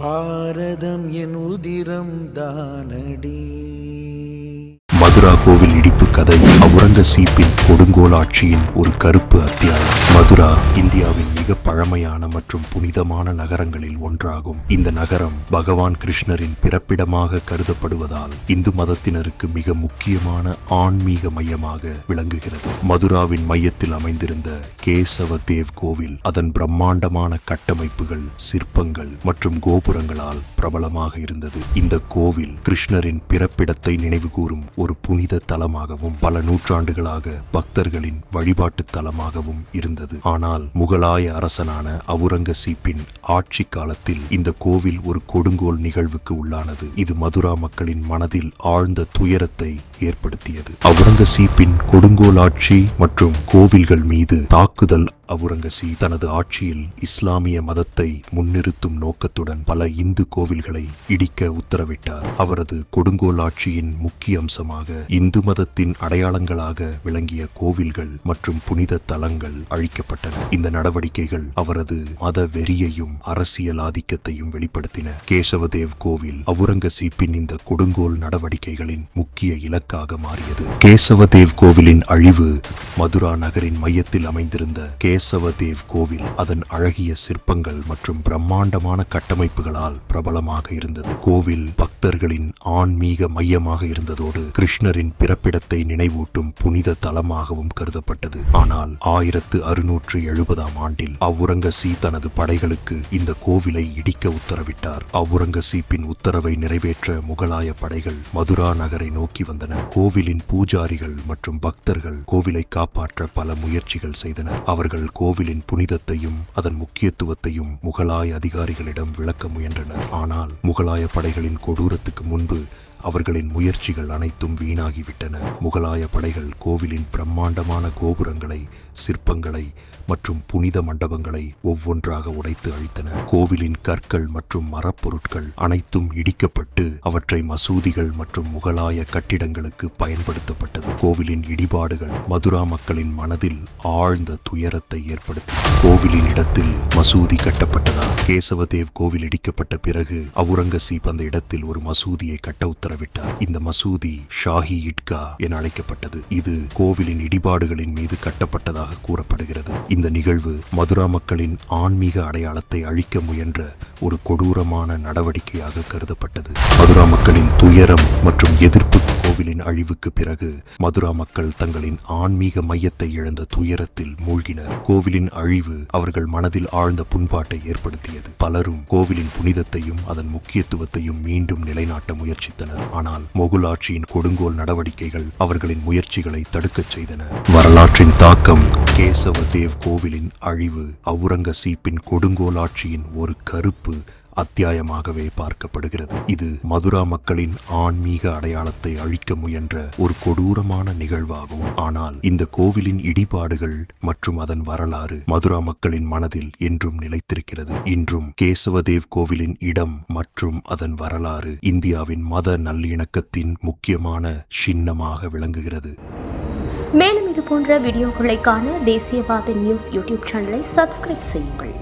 பாரதம் என் உதிரம் தானடி. மதுரா கோவில் இடிப்பு கதை அவுரங்கசீப்பின் கொடுங்கோல் ஆட்சியின் ஒரு கருப்பு அத்தியாயம். மதுரா இந்தியாவின் மிக பழமையான மற்றும் புனிதமான நகரங்களில் ஒன்றாகும். இந்த நகரம் பகவான் கிருஷ்ணரின் பிறப்பிடமாக கருதப்படுவதால் இந்து மதத்தினருக்கு மிக முக்கியமான ஆன்மீக மையமாக விளங்குகிறது. மதுராவின் மையத்தில் அமைந்திருந்த கேசவ தேவ் கோவில் அதன் பிரம்மாண்டமான கட்டமைப்புகள் சிற்பங்கள் மற்றும் கோபுரங்களால் பிரபலமாக இருந்தது. இந்த கோவில் கிருஷ்ணரின் பிறப்பிடத்தை நினைவுகூரும் ஒரு புனித தலமாகவும் பல நூற்றாண்டுகளாக பக்தர்களின் வழிபாட்டு தலமாகவும் இருந்தது. ஆனால் முகலாய அரசனான அவுரங்கசீப்பின் ஆட்சி காலத்தில் இந்த கோவில் ஒரு கொடுங்கோல் நிகழ்வுக்கு உள்ளானது. இது மதுரா மக்களின் மனதில் ஆழ்ந்த துயரத்தை ஏற்படுத்தியது. அவுரங்கசீப்பின் கொடுங்கோல் ஆட்சி மற்றும் கோவில்கள் மீது தாக்குதல் அவுரங்கசீ தனது ஆட்சியில் இஸ்லாமிய மதத்தை முன்னிறுத்தும் நோக்கத்துடன் பல இந்து கோவில்களை இடிக்க உத்தரவிட்டார். அவரது கொடுங்கோல் ஆட்சியின் முக்கிய அம்சமாக இந்து மதத்தின் அடையாளங்களாக விளங்கிய கோவில்கள் மற்றும் புனித தலங்கள் அழிக்கப்பட்டன. இந்த நடவடிக்கைகள் அவரது மத வெறியையும் அரசியல் ஆதிக்கத்தையும் வெளிப்படுத்தின. கேசவதேவ் கோவில் அவுரங்கசீப்பின் இந்த கொடுங்கோல் நடவடிக்கைகளின் முக்கிய இலக்காக மாறியது. கேசவதேவ் கோவிலின் அழிவு மதுரா நகரின் மையத்தில் அமைந்திருந்த கேசவதேவ் கோவில் அதன் அழகிய சிற்பங்கள் மற்றும் பிரம்மாண்டமான கட்டமைப்புகளால் பிரபலமாக இருந்தது. கோவில் பக்தர்களின் ஆன்மீக மையமாக இருந்ததோடு கிருஷ்ணரின் பிறப்பிடத்தை நினைவூட்டும் புனித தலமாகவும் கருதப்பட்டது. ஆனால் ஆயிரத்து அறுநூற்று எழுபதாம் ஆண்டில் அவுரங்கசீ தனது படைகளுக்கு இந்த கோவிலை இடிக்க உத்தரவிட்டார். அவுரங்கசீப்பின் உத்தரவை நிறைவேற்ற முகலாய படைகள் மதுரா நகரை நோக்கி வந்தன. கோவிலின் பூஜாரிகள் மற்றும் பக்தர்கள் கோவிலை காப்பாற்ற பல முயற்சிகள் செய்தனர். அவர்கள் கோவிலின் புனிதத்தையும் அதன் முக்கியத்துவத்தையும் முகலாய அதிகாரிகளிடம் விளக்க முயன்றனர். ஆனால் முகலாய படைகளின் கொடூரத்துக்கு முன்பு அவர்களின் முயற்சிகள் அனைத்தும் வீணாகிவிட்டன. முகலாய படைகள் கோவிலின் பிரம்மாண்டமான கோபுரங்களை சிற்பங்களை மற்றும் புனித மண்டபங்களை ஒவ்வொன்றாக உடைத்து அழித்தன. கோவிலின் கற்கள் மற்றும் மரப்பொருட்கள் அனைத்தும் இடிக்கப்பட்டு அவற்றை மசூதிகள் மற்றும் முகலாய கட்டிடங்களுக்கு பயன்படுத்தப்பட்டது. கோவிலின் இடிபாடுகள் மதுரா மக்களின் மனதில் ஆழ்ந்த துயரத்தை ஏற்படுத்தின. கோவிலின் இடத்தில் மசூதி கட்டப்பட்டதால் கேசவதேவ் கோவில் இடிக்கப்பட்ட பிறகு அவுரங்கசீப் அந்த இடத்தில் ஒரு மசூதியை கட்ட உத்தரவிட்டார். இந்த மசூதி ஷாஹி இட்கா என அழைக்கப்பட்டது. இது கோவிலின் இடிபாடுகளின் மீது கட்டப்பட்டதாக கூறப்படுகிறது. இந்த நிகழ்வு மதுரா மக்களின் ஆன்மீக அடையாளத்தை அழிக்க முயன்ற ஒரு கொடூரமான நடவடிக்கையாக கருதப்பட்டது. மதுரா மக்களின் துயரம் மற்றும் எதிர்ப்பு கோவிலின் அழிவுக்கு பிறகு மதுரா மக்கள் தங்களின் ஆன்மீக மையத்தை இழந்த துயரத்தில் மூழ்கினர். கோவிலின் அழிவு அவர்கள் மனதில் ஆழ்ந்த புண்பாட்டை ஏற்படுத்தியது. பலரும் கோவிலின் புனிதத்தையும் அதன் முக்கியத்துவத்தையும் மீண்டும் நிலைநாட்ட முயற்சித்தனர். ஆனால் மொகுல் ஆட்சியின் கொடுங்கோல் நடவடிக்கைகள் அவர்களின் முயற்சிகளை தடுக்கச் செய்தன. வரலாற்றின் தாக்கம் கேசவ தேவ் கோவிலின் அழிவு அவுரங்கசீப்பின் கொடுங்கோல் ஆட்சியின் ஒரு கருப்பு அத்தியாயமாகவே பார்க்கப்படுகிறது. இது மதுரா மக்களின் ஆன்மீக அடையாளத்தை அழிக்க முயன்ற ஒரு கொடூரமான நிகழ்வாகும். ஆனால் இந்த கோவிலின் இடிபாடுகள் மற்றும் அதன் வரலாறு மதுரா மக்களின் மனதில் என்றும் நிலைத்திருக்கிறது. இன்றும் கேசவதேவ் கோவிலின் இடம் மற்றும் அதன் வரலாறு இந்தியாவின் மத நல்லிணக்கத்தின் முக்கியமான சின்னமாக விளங்குகிறது. மேலும் இது போன்ற வீடியோக்களை காண தேசியவாத நியூஸ் யூடியூப் சேனலை சப்ஸ்கிரைப் செய்யுங்கள்.